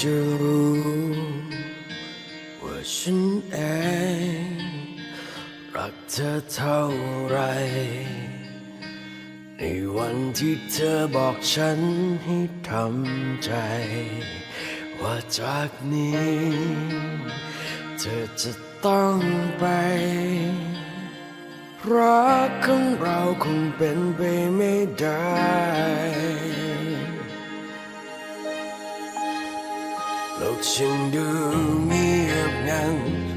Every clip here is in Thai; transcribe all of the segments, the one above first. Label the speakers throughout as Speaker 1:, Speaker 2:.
Speaker 1: จะรู้ ว่าฉันเองรักเธอเท่าไร ในวันที่เธอบอกฉันให้ทำใจ ว่าจากนี้ เธอจะต้องไป รักของเราคงเป็นไปไม่ได้ โลกฉันดูเงียบงัน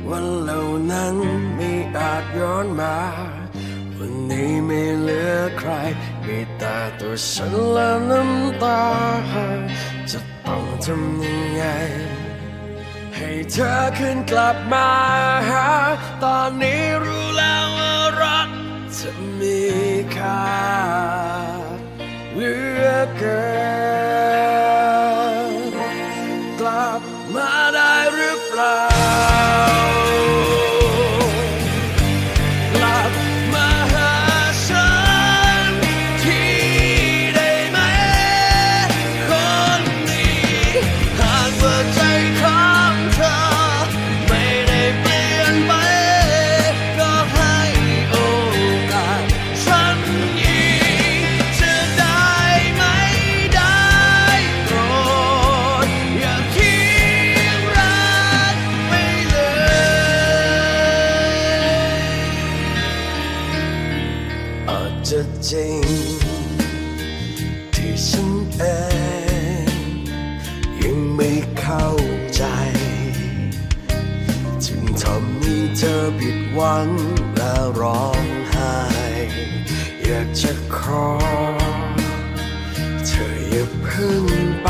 Speaker 1: วันเหล่านั้นไม่อาจย้อนมา วันนี้ไม่เหลือใคร มีแต่ตัวฉันและน้ำตา จะต้องทำยังไง ให้เธอขึ้นกลับมาหา ตอนนี้รู้แล้วว่ารักจะมีค่า กลับมาได้หรือเปล่า จะจริง ที่ฉันเองยังไม่เข้าใจ จึงทำให้เธอผิดหวังและร้องไห้ อยากจะขอ เธออย่าเพึ่งไป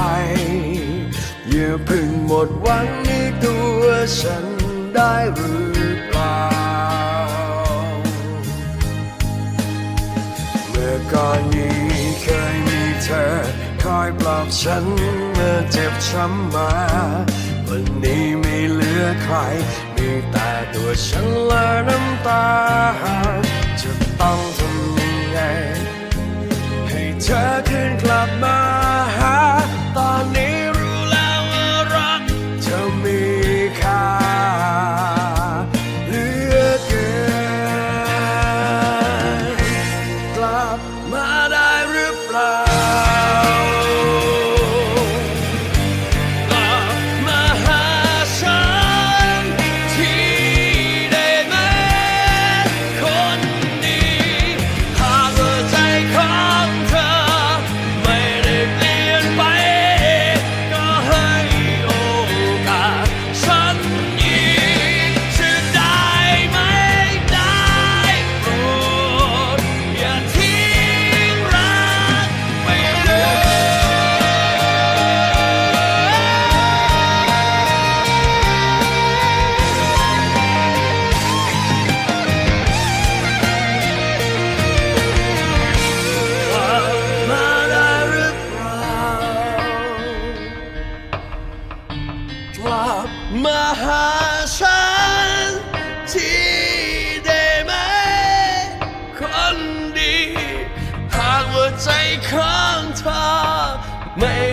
Speaker 1: อย่าเพึ่งหมดหวังในตัวฉันได้หรือ อยปลอบฉันเมื่อเจ็บช้ำมา วันนี้ไม่เหลือใคร มีแต่ตัวฉันและน้ำตา จะต้องทำยังไง ให้เธอคืนกลับมาหา ตอนนี้รู้แล้วว่ารักเธอมีค่าเหลือเกิน กลับมาได้หรือเปล่า ไ